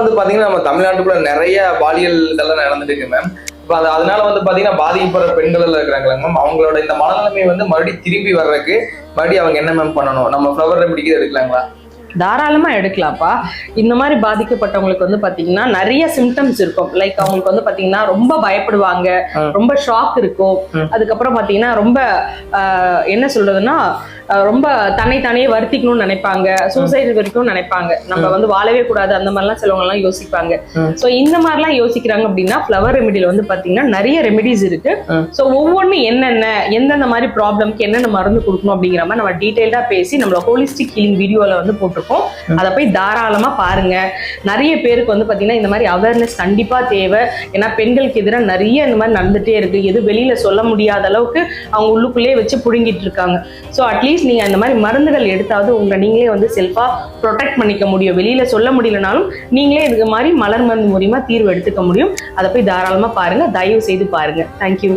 வந்து பாத்தீங்கன்னா நம்ம தமிழ்நாட்டுக்குள்ள நிறைய பாலியல் இதெல்லாம் நடந்துட்டு இருக்கு மேம் இப்போ அது அதனால வந்து பாத்தீங்கன்னா பாதிக்கப்படுற பெண்கள் எல்லாம் இருக்கிறாங்களா மேம் அவங்களோட இந்த மனநிலைமை வந்து மறுபடியும் திரும்பி வர்றதுக்கு மறுபடியும் அவங்க என்ன மேம் பண்ணணும்? நம்ம ஃப்ளவர் ரெமடிக்கு எடுக்கலாங்களா? தாராளமா எடுக்கலாம்ப்பா. இந்த மாதிரி பாதிக்கப்பட்டவங்களுக்கு வந்து பாத்தீங்கன்னா நிறைய சிம்டம்ஸ் இருக்கும். லைக் அவங்களுக்கு வந்து பாத்தீங்கன்னா ரொம்ப பயப்படுவாங்க. ரொம்ப ஷாக் இருக்கும். அதுக்கப்புறம் பாத்தீங்கன்னா ரொம்ப என்ன சொல்றதுன்னா ரொம்ப தன்னைத்தானே வருத்திக்கணும்னு நினைப்பாங்க. சூசைடு வரைக்கும் நினைப்பாங்க. நம்ம வந்து வாழவே கூடாது. அந்த மாதிரிலாம் சிலவங்க எல்லாம் யோசிப்பாங்க. சோ இந்த மாதிரிலாம் யோசிக்கிறாங்க அப்படின்னா ஃப்ளவர் ரெமெடியில வந்து பாத்தீங்கன்னா நிறைய ரெமெடிஸ் இருக்கு. சோ ஒவ்வொன்றும் என்னென்ன எந்தெந்த மாதிரி ப்ராப்ளம்க்கு என்னென்ன மருந்து கொடுக்கணும் அப்படிங்கிற மாதிரி நம்ம டீடைல்டா பேசி நம்மளோட ஹோலிஸ்டிக் ஹீலிங் வீடியோல வந்து போட்டிருக்கோம். அதை போய் தாராளமா பாருங்க. நிறைய பேருக்கு வந்து பார்த்தீங்கன்னா இந்த மாதிரி அவேர்னஸ் கண்டிப்பாக தேவை. ஏன்னா பெண்களுக்கு எதிராக நிறைய இந்த மாதிரி நடந்துகிட்டே இருக்கு. எது வெளியில சொல்ல முடியாத அளவுக்கு அவங்க உள்ளுக்குள்ளேயே வச்சு புடுங்கிட்டு இருக்காங்க. ஸோ அட்லீஸ்ட் நீங்கள் அந்த மாதிரி மருந்துகள் எடுத்தாவது உங்களை நீங்களே வந்து செல்ஃபாக ப்ரொடெக்ட் பண்ணிக்க முடியும். வெளியில சொல்ல முடியலனாலும் நீங்களே இதுக்கு மாதிரி மலர் மருந்து மூலியமாக தீர்வு எடுத்துக்க முடியும். அதை போய் தாராளமாக பாருங்க. தயவு செய்து பாருங்க. தேங்க்யூ